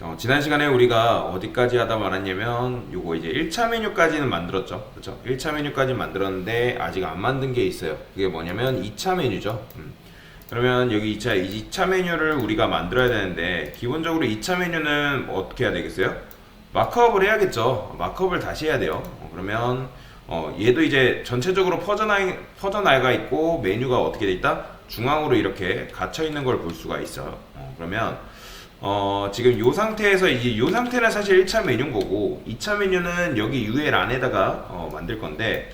어, 지난 시간에 우리가 어디까지 하다 말았냐면 요거 이제 1차 메뉴까지는 만들었죠. 그렇죠? 1차 메뉴까지 만들었는데 아직 안 만든 게 있어요. 그게 뭐냐면 2차 메뉴죠. 음. 그러면 여기 2차 2차 메뉴를 우리가 만들어야 되는데 기본적으로 2차 메뉴는 어떻게 해야 되겠어요? 마크업을 해야겠죠. 마크업을 다시 해야 돼요. 어, 그러면 어, 얘도 이제 전체적으로 퍼져나 퍼져나가 있고 메뉴가 어떻게 돼 있다? 중앙으로 이렇게 갇혀 있는 걸 볼 수가 있어요. 어, 그러면 어, 지금 요 상태에서 이제 요 상태는 사실 1차 메뉴인 거고 2차 메뉴는 여기 UL 안에다가 어, 만들 건데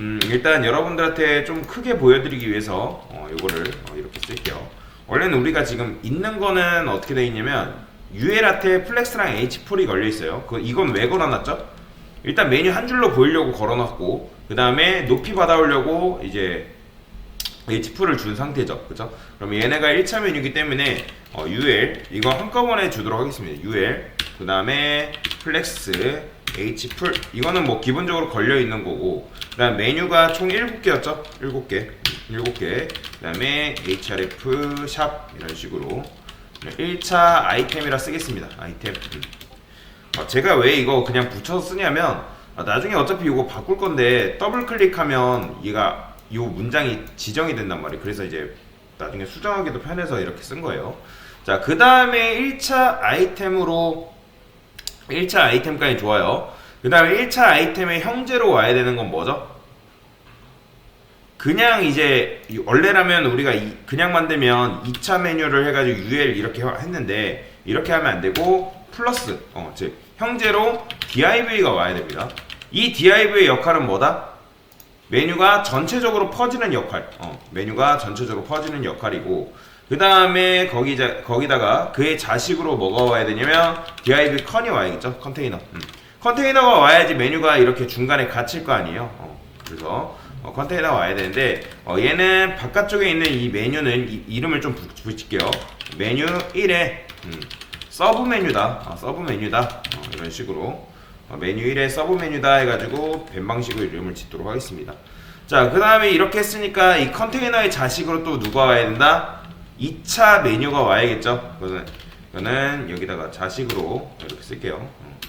음, 일단 여러분들한테 좀 크게 보여드리기 위해서 어, 요거를 어, 이렇게 쓸게요. 원래는 우리가 지금 있는 거는 어떻게 돼 있냐면 UL한테 플렉스랑 H4이 걸려 있어요. 그 이건 왜 걸어놨죠? 일단 메뉴 한 줄로 보이려고 걸어놨고 그 다음에 높이 받아오려고 이제 H4를 준 상태죠. 그죠? 그럼 얘네가 1차 메뉴이기 때문에 어, UL 이거 한꺼번에 주도록 하겠습니다. UL 그 다음에 플렉스 H 풀 이거는 뭐 기본적으로 걸려 있는 거고 그 다음 메뉴가 총 7개였죠? 7개 7개 그 다음에 HRF 샵 이런 식으로 1차 아이템이라 쓰겠습니다. 아이템 음. 어, 제가 왜 이거 그냥 붙여서 쓰냐면 아, 나중에 어차피 이거 바꿀 건데 더블 클릭하면 얘가 이 문장이 지정이 된단 말이에요. 그래서 이제 나중에 수정하기도 편해서 이렇게 쓴 거예요. 자, 그 다음에 1차 아이템으로 1차 아이템까지 좋아요. 그 다음에 1차 아이템의 형제로 와야 되는 건 뭐죠? 그냥 이제 이- 원래라면 우리가 이- 그냥 만들면 2차 메뉴를 해가지고 UL 이렇게 하- 했는데 이렇게 하면 안 되고 플러스 어, 즉 형제로 div가 와야 됩니다. 이 div의 역할은 뭐다? 메뉴가 전체적으로 퍼지는 역할. 어, 메뉴가 전체적으로 퍼지는 역할이고 그 다음에 거기 거기다가 그의 자식으로 뭐가 와야 되냐면 div 컨이 와야겠죠 컨테이너. 음. 컨테이너가 와야지 메뉴가 이렇게 중간에 갇힐 거 아니에요. 어, 그래서 어, 컨테이너가 와야 되는데 어, 얘는 바깥쪽에 있는 이 메뉴는 이, 이름을 좀 붙- 붙일게요. 메뉴 1에 음, 서브 메뉴다. 어, 서브 메뉴다. 어, 이런 식으로 어, 메뉴 1에 서브 메뉴다 해가지고 벤 방식으로 이름을 짓도록 하겠습니다. 자, 그 다음에 이렇게 했으니까 이 컨테이너의 자식으로 또 누가 와야 된다? 2차 메뉴가 와야겠죠? 그거는, 그거는 여기다가 자식으로 이렇게 쓸게요. 어.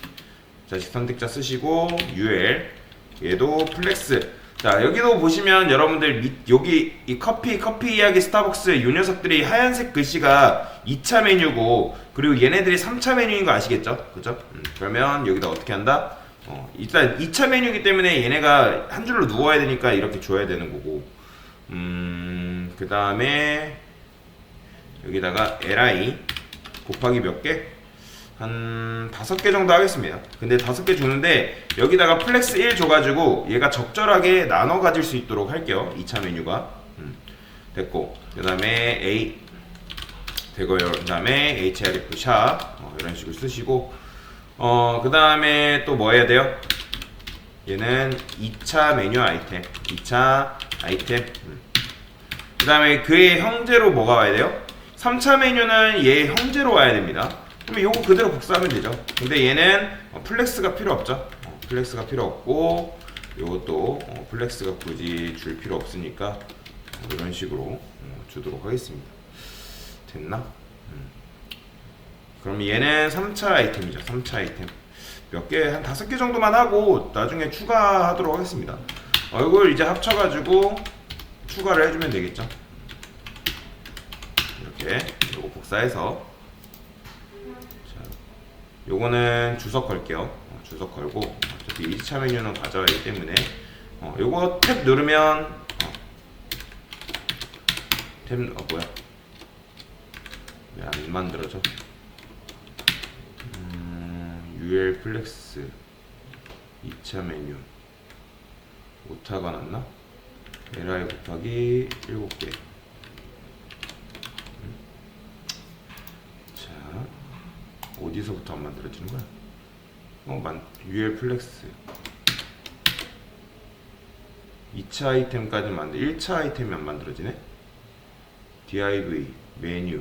자식 선택자 쓰시고 UL 얘도 플렉스 자 여기도 보시면 여러분들 밑 여기 이 커피 커피 이야기 스타벅스 요 녀석들이 하얀색 글씨가 2차 메뉴고 그리고 얘네들이 3차 메뉴인 거 아시겠죠? 그죠? 음, 그러면 여기다 어떻게 한다? 어, 일단 2차 메뉴이기 때문에 얘네가 한 줄로 누워야 되니까 이렇게 줘야 되는 거고 음, 그 다음에 여기다가 li 곱하기 몇 개? 한 다섯 개 정도 하겠습니다. 근데 다섯 개 주는데 여기다가 플렉스 1 줘가지고 얘가 적절하게 나눠 가질 수 있도록 할게요. 2차 메뉴가 음, 됐고 그 다음에 A 되고요. 그 다음에 HRF 샵 어, 이런 식으로 쓰시고 어, 그 다음에 또 뭐 해야 돼요? 얘는 2차 메뉴 아이템 2차 아이템 음. 그 다음에 그의 형제로 뭐가 와야 돼요? 3차 메뉴는 얘 형제로 와야 됩니다. 그러면 요거 그대로 복사하면 되죠. 근데 얘는 어, 플렉스가 필요 없죠. 어, 플렉스가 필요 없고 요것도 어, 플렉스가 굳이 줄 필요 없으니까 어, 이런 식으로 어, 주도록 하겠습니다. 됐나? 음. 그럼 얘는 3차 아이템이죠. 3차 아이템. 몇 개, 한 다섯 개 정도만 하고 나중에 추가하도록 하겠습니다. 어, 이걸 이제 합쳐가지고 추가를 해주면 되겠죠. 이렇게 요거 복사해서 자, 요거는 주석 걸게요. 어, 주석 걸고 어차피 2차 메뉴는 가져야 하기 때문에 어, 요거 탭 누르면 어, 탭 어, 뭐야 왜 안 만들어져? 음, UL 플렉스 2차 메뉴 오타가 났나? li 곱하기 7개 자, 어디서부터 안 만들어지는 거야? 어, 만, UL 플렉스. 2차 아이템까지 만들, 1차 아이템이 안 만들어지네? div, 메뉴.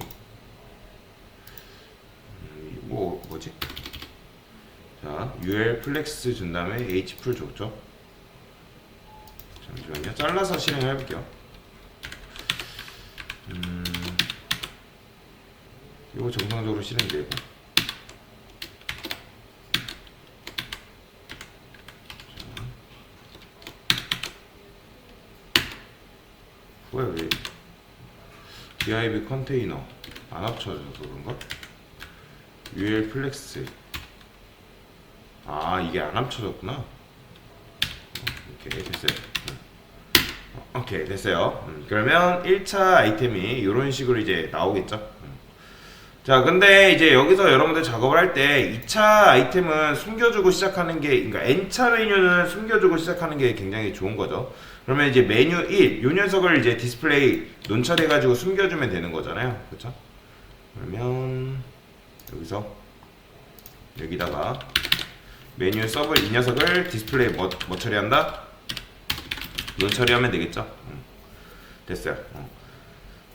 음, 뭐, 뭐지? 자, UL 플렉스 준 다음에 H 풀 줬죠? 잠시만요. 잘라서 실행해 볼게요. 음, 이거 정상적으로 실행되고 뭐야 왜 DIB 컨테이너. 안 합쳐져서 그런가? UL 플렉스. 아 이게 안 합쳐졌구나. 어, 오케이 됐어요. 어, 오케이 됐어요. 음, 그러면 1차 아이템이 이런 식으로 이제 나오겠죠? 음. 자 근데 이제 여기서 여러분들 작업을 할 때 2차 아이템은 숨겨주고 시작하는 게 그러니까 N차 메뉴는 숨겨주고 시작하는 게 굉장히 좋은 거죠 그러면 이제 메뉴 1, 요 녀석을 이제 디스플레이 논처리해가지고 숨겨주면 되는 거잖아요. 그쵸? 그러면 여기서 여기다가 메뉴 서브 이 녀석을 디스플레이 뭐, 뭐 처리한다? 논 처리하면 되겠죠? 음. 됐어요. 어.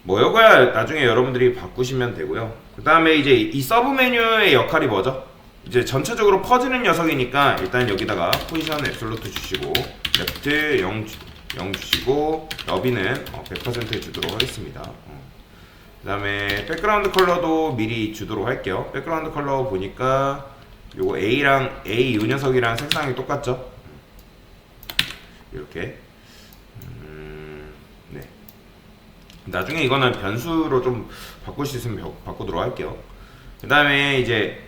뭐 이거야 나중에 여러분들이 바꾸시면 되고요. 그 다음에 이제 이 서브 메뉴의 역할이 뭐죠? 이제 전체적으로 퍼지는 녀석이니까 일단 여기다가 포지션 앱솔루트 주시고 레프트 0, 주- 0 주시고 너비는 어, 100% 주도록 하겠습니다. 어. 그 다음에 백그라운드 컬러도 미리 주도록 할게요. 백그라운드 컬러 보니까 요거 A랑 A 이 녀석이랑 색상이 똑같죠? 이렇게 음, 네. 나중에 이거는 변수로 좀 바꿀 수 있으면 바- 바꾸도록 할게요. 그 다음에 이제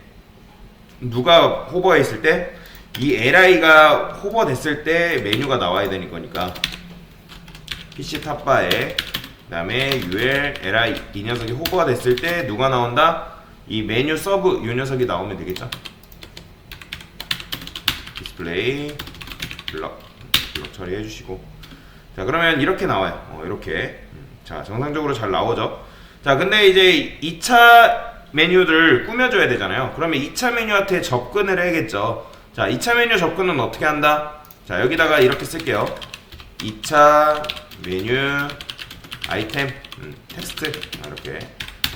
누가 호버했을 때 이 LI가 호버 됐을 때 메뉴가 나와야 되는 거니까. PC 탑바에 그다음에 UL LI 이 녀석이 호버가 됐을 때 누가 나온다? 이 메뉴 서브 이 녀석이 나오면 되겠죠? 디스플레이 블럭 블럭 처리해 주시고. 자 그러면 이렇게 나와요. 어, 이렇게. 음, 자 정상적으로 잘 나오죠? 자 근데 이제 2차 메뉴를 꾸며줘야 되잖아요. 그러면 2차 메뉴한테 접근을 해야겠죠 자 2차 메뉴 접근은 어떻게 한다 자 여기다가 이렇게 쓸게요 2차 메뉴 아이템 음, 텍스트 아, 이렇게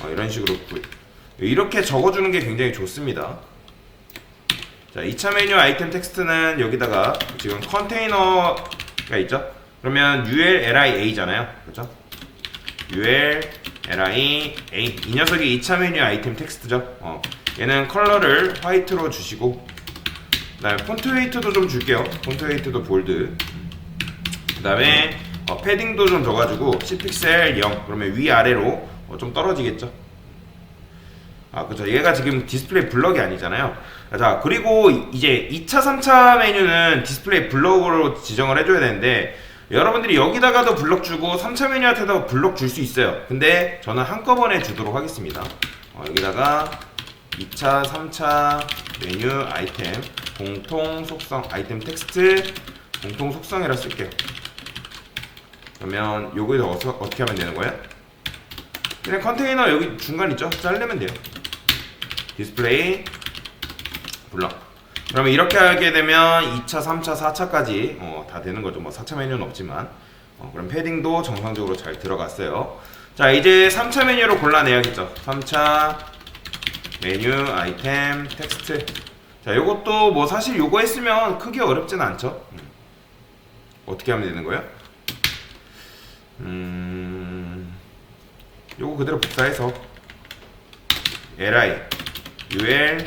어, 이런 식으로 구- 이렇게 적어주는 게 굉장히 좋습니다 자, 2차 메뉴 아이템 텍스트는 여기다가 지금 컨테이너가 있죠? 그러면 ul li a잖아요. 그렇죠? ul li a 이 녀석이 2차 메뉴 아이템 텍스트죠. 어. 얘는 컬러를 화이트로 주시고 그다음에 폰트 웨이트도 좀 줄게요. 폰트 웨이트도 볼드. 그다음에 어, 패딩도 좀 줘가지고 10픽셀 0 그러면 위 아래로 어, 좀 떨어지겠죠. 아, 그죠. 얘가 지금 디스플레이 블럭이 아니잖아요. 자, 그리고 이제 2차, 3차 메뉴는 디스플레이 블럭으로 지정을 해줘야 되는데, 여러분들이 여기다가도 블럭 주고, 3차 메뉴한테도 블럭 줄 수 있어요. 근데 저는 한꺼번에 주도록 하겠습니다. 어, 여기다가 2차, 3차 메뉴 아이템, 공통 속성, 아이템 텍스트, 공통 속성이라 쓸게요. 그러면 요거에서 어서, 어떻게 하면 되는 거예요? 그냥 컨테이너 여기 중간 있죠? 자르면 돼요. 디스플레이 블럭. 그러면 이렇게 하게 되면 2차, 3차, 4차까지 어, 다 되는 거죠. 뭐 4차 메뉴는 없지만. 어, 그럼 패딩도 정상적으로 잘 들어갔어요. 자, 이제 3차 메뉴로 골라내야겠죠. 3차 메뉴 아이템 텍스트. 자, 요것도 뭐 사실 요거 했으면 크게 어렵진 않죠. 음. 어떻게 하면 되는 거예요? 음. 요거 그대로 복사해서 li ul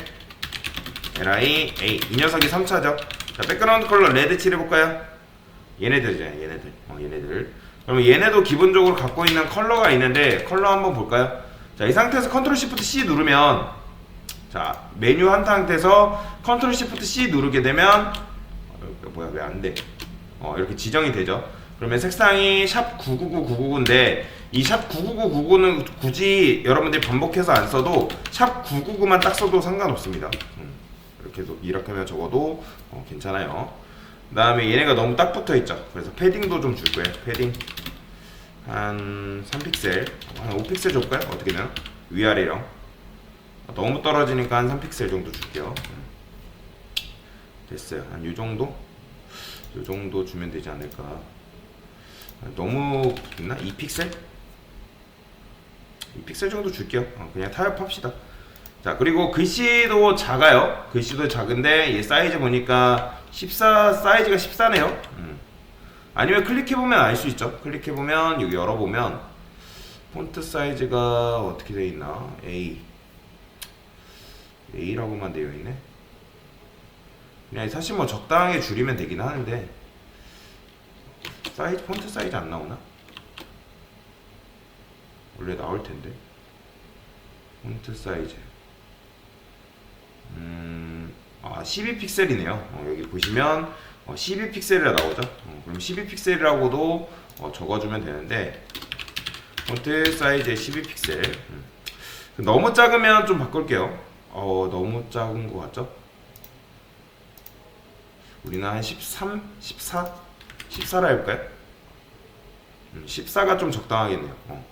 li a 이 녀석이 3차죠 자 백그라운드 컬러 레드 칠해볼까요 얘네들이죠 얘네들 어, 얘네들 그러면 얘네도 기본적으로 갖고 있는 컬러가 있는데 컬러 한번 볼까요 자 이 상태에서 컨트롤 시프트 C 누르면 자 메뉴 한 상태에서 컨트롤 시프트 C 누르게 되면 어, 뭐야 왜 안 돼 어, 이렇게 지정이 되죠. 그러면 색상이 샵 99999인데 이샵 99999는 굳이 여러분들이 반복해서 안 써도 샵 999만 딱 써도 상관없습니다. 음, 이렇게 해서 이렇게 하면 적어도 어, 괜찮아요. 그 다음에 얘네가 너무 딱 붙어 있죠. 그래서 패딩도 좀 줄 거예요. 패딩 한 3픽셀, 한 5픽셀 줄까요? 어떻게 되나? 위아래랑 너무 떨어지니까 한 3픽셀 정도 줄게요. 음. 됐어요. 한 이 정도? 이 정도 주면 되지 않을까. 너무 있나? 2픽셀? 2픽셀 정도 줄게요. 어, 그냥 타협합시다. 자, 그리고 글씨도 작아요. 글씨도 작은데 얘 사이즈 보니까 14 사이즈가 14네요. 음. 아니면 클릭해보면 알 수 있죠. 클릭해보면 여기 열어보면 폰트 사이즈가 어떻게 되어 있나? A A라고만 되어 있네. 그냥 사실 뭐 적당하게 줄이면 되긴 하는데 사이즈 폰트 사이즈 안 나오나? 원래 나올 텐데. 폰트 사이즈. 음, 아, 12픽셀이네요. 어, 여기 보시면 어, 12픽셀이라 나오죠. 어, 그럼 12픽셀이라고도 어, 적어주면 되는데 폰트 사이즈 12픽셀. 음. 너무 작으면 좀 바꿀게요. 어, 너무 작은 것 같죠? 우리는 한 13, 14, 14라 해볼까요? 음, 14가 좀 적당하겠네요. 어.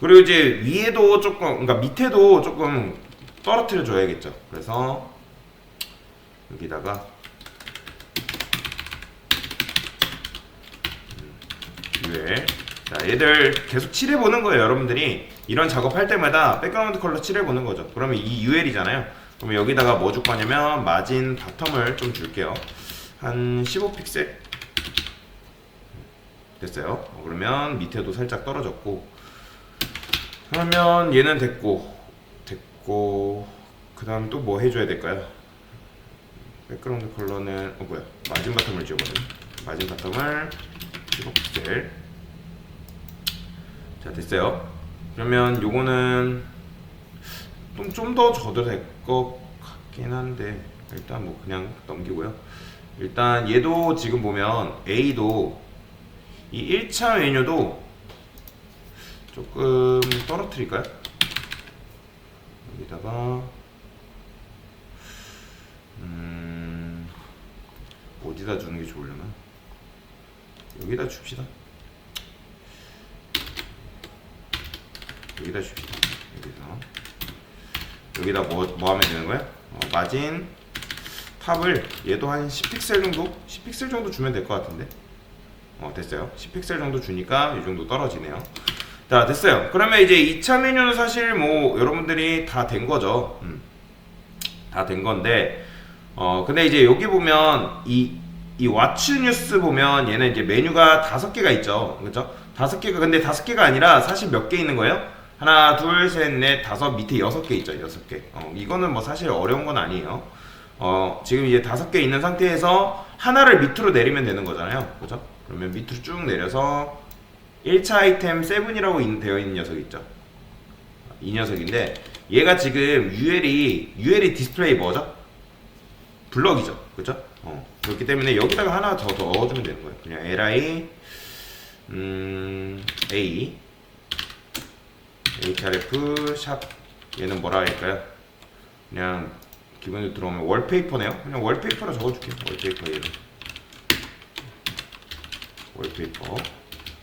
그리고 이제 위에도 조금, 그러니까 밑에도 조금 떨어뜨려 줘야겠죠. 그래서 여기다가 음, UL 자 얘들 계속 칠해 보는 거예요 여러분들이 이런 작업할 때마다 백그라운드 컬러 칠해 보는 거죠 그러면 이 UL이잖아요 그러면 여기다가 뭐 줄 거냐면 마진 바텀을 좀 줄게요 한 15픽셀? 됐어요. 어, 그러면 밑에도 살짝 떨어졌고. 그러면 얘는 됐고. 됐고. 그 다음 또 뭐 해줘야 될까요? 백그라운드 컬러는 어 뭐야. 마진 바텀을 지우거든 마진 바텀을 15픽셀. 자 됐어요. 그러면 요거는 좀 더 줘도 될 것 같긴 한데 일단 뭐 그냥 넘기고요 일단 얘도 지금 보면 A도 이 1차 메뉴도 조금 떨어뜨릴까요? 여기다가 음 어디다 주는 게 좋으려나? 여기다 줍시다. 여기다 줍시다. 여기서 여기다 뭐, 뭐 하면 되는 거야? 어, 마진 탑을 얘도 한 10픽셀 정도? 10픽셀 정도 주면 될 것 같은데? 어 됐어요. 10픽셀 정도 주니까 이 정도 떨어지네요. 자 됐어요. 그러면 이제 2차 메뉴는 사실 뭐 여러분들이 다 된 거죠. 음. 다된 건데 어 근데 이제 여기 보면 이이 왓츠 뉴스 보면 얘는 이제 메뉴가 다섯 개가 있죠. 그죠 다섯 개가 근데 다섯 개가 아니라 사실 몇 개 있는 거예요? 하나 둘 셋 넷 다섯 밑에 여섯 개 있죠 여섯 개. 어, 이거는 뭐 사실 어려운 건 아니에요 어 지금 이제 다섯 개 있는 상태에서 하나를 밑으로 내리면 되는 거잖아요 그죠 그러면 밑으로 쭉 내려서 1차 아이템 7이라고 되어 있는 녀석 있죠 이 녀석인데 얘가 지금 UL이 UL이 디스플레이 뭐죠? 블럭이죠 그죠? 어, 그렇기 때문에 여기다가 하나 더 넣어주면 되는 거예요 그냥 li 음, a href 샵 얘는 뭐라 할까요? 그냥 기본으로 들어오면 월페이퍼네요. 그냥 월페이퍼로 적어줄게요. 월페이퍼 얘는 월페이퍼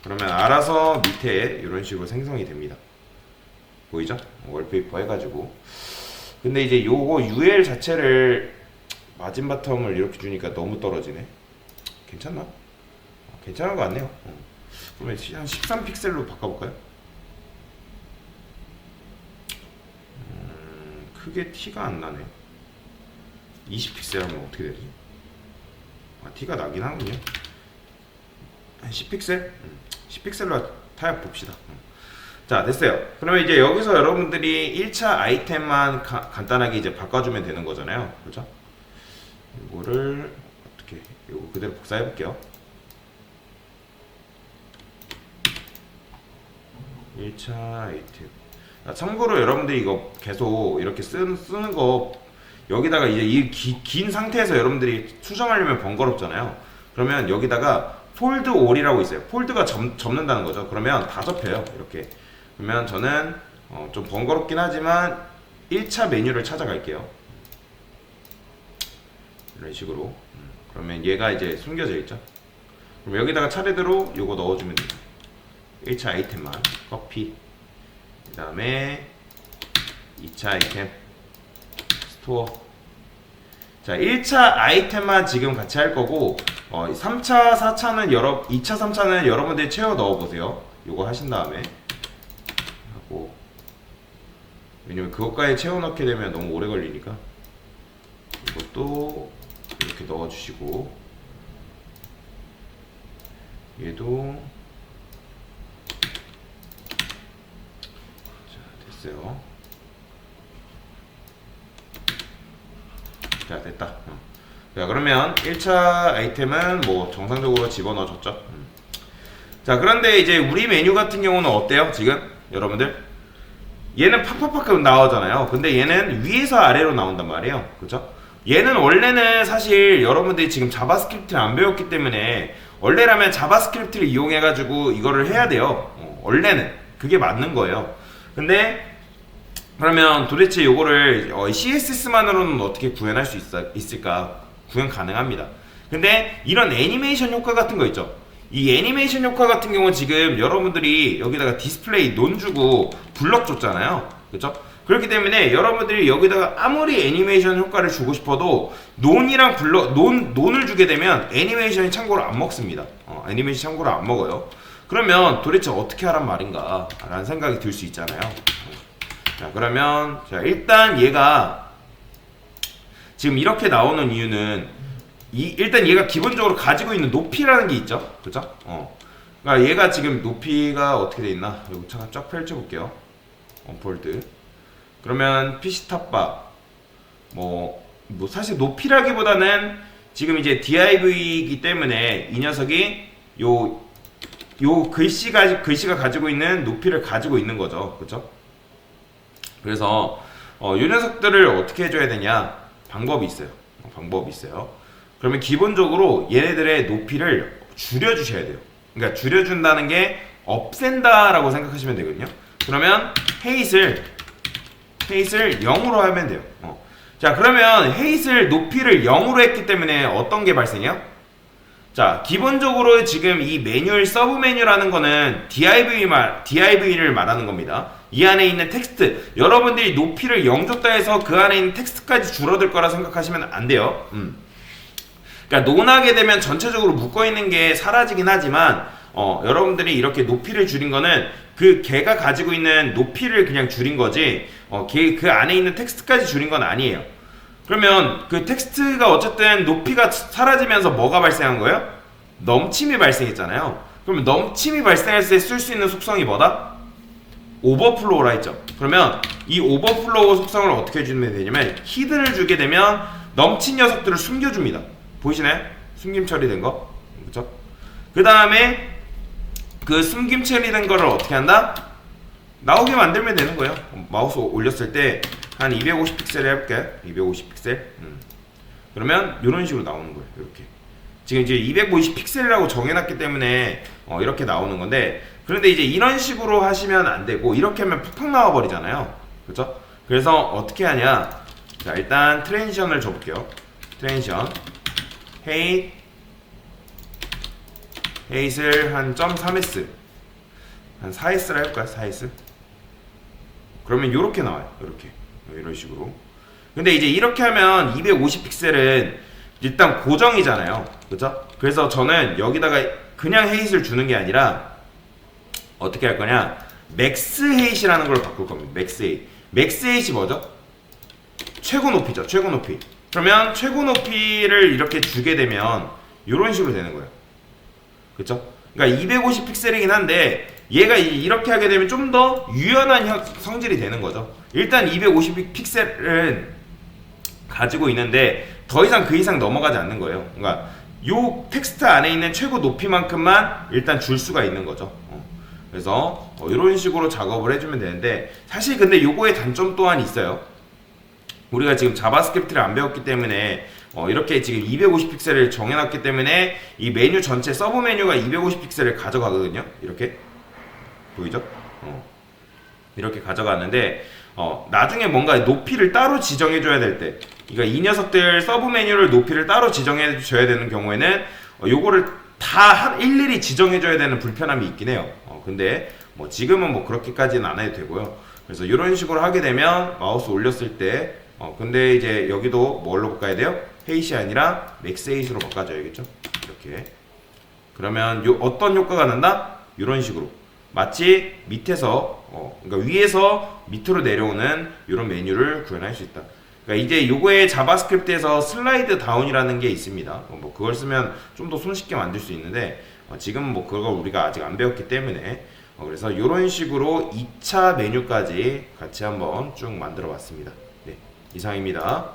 그러면 알아서 밑에 이런 식으로 생성이 됩니다. 보이죠? 월페이퍼 해가지고. 근데 이제 요거 UL 자체를 마진 바텀을 이렇게 주니까 너무 떨어지네. 괜찮나? 어, 괜찮은 거 같네요. 어. 그러면 한 13픽셀로 바꿔볼까요? 음, 크게 티가 안 나네 20픽셀 하면 어떻게 되지? 아, 티가 나긴 하군요. 한 10픽셀? 음, 10픽셀로 타협 봅시다. 음. 자 됐어요. 그러면 이제 여기서 여러분들이 1차 아이템만 가- 간단하게 이제 바꿔주면 되는 거잖아요. 그죠? 이거를 어떻게 이거 그대로 복사해 볼게요. 1차 아이템. 아, 참고로 여러분들이 이거 계속 이렇게 쓰, 쓰는 거 여기다가 이제 이 긴 상태에서 여러분들이 수정하려면 번거롭잖아요. 그러면 여기다가 폴드 올이라고 있어요. 폴드가 접, 접는다는 거죠. 그러면 다 접혀요. 이렇게. 그러면 저는 어, 좀 번거롭긴 하지만 1차 메뉴를 찾아갈게요. 이런 식으로. 음, 그러면 얘가 이제 숨겨져 있죠? 그럼 여기다가 차례대로 요거 넣어주면 돼요 1차 아이템만. 커피. 그 다음에 2차 아이템 스토어. 자 1차 아이템만 지금 같이 할 거고 어, 3차 4차는 여러 2차 3차는 여러분들이 채워 넣어 보세요. 요거 하신 다음에. 하고. 왜냐면 그것까지 채워 넣게 되면 너무 오래 걸리니까. 이것도 이렇게 넣어 주시고. 얘도. 자 됐어요 자 됐다 어. 자 그러면 1차 아이템은 뭐 정상적으로 집어넣어줬죠 음. 자 그런데 이제 우리 메뉴 같은 경우는 어때요 지금 여러분들 얘는 팍팍팍 나오잖아요. 근데 얘는 위에서 아래로 나온단 말이에요. 그죠? 얘는 원래는 사실 여러분들이 지금 자바스크립트를 안 배웠기 때문에 원래라면 자바스크립트를 이용해 가지고 이거를 해야 돼요. 어, 원래는 그게 맞는 거예요. 근데 그러면 도대체 요거를 어, CSS만으로는 어떻게 구현할 수 있어, 있을까? 구현 가능합니다. 근데 이런 애니메이션 효과 같은 거 있죠. 이 애니메이션 효과 같은 경우는 지금 여러분들이 여기다가 디스플레이 논 주고 블럭 줬잖아요. 그죠? 그렇기 때문에 여러분들이 여기다가 아무리 애니메이션 효과를 주고 싶어도 논이랑 블럭, 논, 논을 주게 되면 애니메이션이 참고로 안 먹습니다. 어, 애니메이션 참고로 안 먹어요. 그러면 도대체 어떻게 하란 말인가? 라는 생각이 들 수 있잖아요. 자, 그러면, 자, 일단 얘가 지금 이렇게 나오는 이유는 이, 일단 얘가 기본적으로 가지고 있는 높이라는 게 있죠. 그죠? 어. 그러니까 얘가 지금 높이가 어떻게 돼 있나? 여기 잠깐 쫙 펼쳐 볼게요. 언폴드. 그러면 PC 탑바. 뭐, 뭐 사실 높이라기보다는 지금 이제 DIV이기 때문에 이 녀석이 요, 요 글씨가, 글씨가 가지고 있는 높이를 가지고 있는 거죠. 그죠? 그래서 어, 이 녀석들을 어떻게 해줘야 되냐 방법이 있어요. 어, 방법이 있어요. 그러면 기본적으로 얘네들의 높이를 줄여주셔야 돼요. 그러니까 줄여준다는 게 없앤다라고 생각하시면 되거든요. 그러면 헤이스를 헤이스를 0으로 하면 돼요. 어. 자 그러면 헤이스를 높이를 0으로 했기 때문에 어떤 게 발생해요? 자, 기본적으로 지금 이 매뉴얼 서브 메뉴라는 거는 div 말, div를 말하는 겁니다. 이 안에 있는 텍스트, 여러분들이 높이를 0 줬다 해서 그 안에 있는 텍스트까지 줄어들 거라 생각하시면 안 돼요. 음. 그러니까 논하게 되면 전체적으로 묶어 있는 게 사라지긴 하지만 어, 여러분들이 이렇게 높이를 줄인 거는 그 걔가 가지고 있는 높이를 그냥 줄인 거지 어, 걔, 그 안에 있는 텍스트까지 줄인 건 아니에요. 그러면 그 텍스트가 어쨌든 높이가 사라지면서 뭐가 발생한 거예요? 넘침이 발생했잖아요. 그러면 넘침이 발생했을 때쓸 수 있는 속성이 뭐다? 오버플로우라 했죠. 그러면 이 오버플로우 속성을 어떻게 주면 되냐면 히든을 주게 되면 넘친 녀석들을 숨겨줍니다. 보이시나요? 숨김 처리된 거. 그렇죠? 그 다음에 그 숨김 처리된 거를 어떻게 한다? 나오게 만들면 되는 거예요. 마우스 올렸을 때 한 250 픽셀 해볼게. 250 픽셀. 음. 그러면 이런 식으로 나오는 거예요. 이렇게. 지금 이제 250 픽셀이라고 정해놨기 때문에 어, 이렇게 나오는 건데 그런데 이제 이런 식으로 하시면 안 되고 이렇게 하면 푹푹 나와 버리잖아요. 그렇죠? 그래서 어떻게 하냐? 자 일단 트랜지션을 줘볼게요. 트랜지션 헤이 헤이스를 한 0.3s 한 4s를 해볼까요? 4s 그러면 이렇게 나와요. 이렇게 이런 식으로. 근데 이제 이렇게 하면 250 픽셀은 일단 고정이잖아요. 그죠? 그래서 저는 여기다가 그냥 헤이스를 주는 게 아니라 어떻게 할 거냐? 맥스 헤이시라는 걸 바꿀 겁니다. 맥스 헤이. 맥스 헤이시 뭐죠? 최고 높이죠. 최고 높이. 그러면 최고 높이를 이렇게 주게 되면 이런 식으로 되는 거예요. 그쵸? 그러니까 250 픽셀이긴 한데 얘가 이- 이렇게 하게 되면 좀 더 유연한 형- 성질이 되는 거죠. 일단 250 픽셀은 가지고 있는데 더 이상 그 이상 넘어가지 않는 거예요. 그러니까 요 텍스트 안에 있는 최고 높이만큼만 일단 줄 수가 있는 거죠. 어. 그래서 어, 이런 식으로 작업을 해주면 되는데 사실 근데 요거의 단점 또한 있어요. 우리가 지금 자바스크립트를 안 배웠기 때문에 어, 이렇게 지금 250 픽셀을 정해놨기 때문에 이 메뉴 전체 서브 메뉴가 250 픽셀을 가져가거든요. 이렇게 보이죠? 어. 이렇게 가져가는데 어, 나중에 뭔가 높이를 따로 지정해줘야 될 때, 그러니까 이 녀석들 서브 메뉴를 높이를 따로 지정해줘야 되는 경우에는 어, 요거를 다 한- 일일이 지정해줘야 되는 불편함이 있긴 해요. 어, 근데 뭐 지금은 뭐 그렇게까지는 안 해도 되고요. 그래서 이런 식으로 하게 되면 마우스 올렸을 때, 어, 근데 이제 여기도 뭘로 바꿔야 돼요? 헤이시 아니라 맥스 헤이시로 바꿔줘야겠죠? 이렇게. 그러면 요 어떤 효과가 난다? 이런 식으로. 마치 밑에서 어, 그러니까 위에서 밑으로 내려오는 이런 메뉴를 구현할 수 있다. 그러니까 이제 요거에 자바스크립트에서 슬라이드 다운이라는 게 있습니다. 어, 뭐 그걸 쓰면 좀 더 손쉽게 만들 수 있는데 어, 지금 뭐 그걸 우리가 아직 안 배웠기 때문에 어, 그래서 이런 식으로 2차 메뉴까지 같이 한번 쭉 만들어 봤습니다. 네, 이상입니다.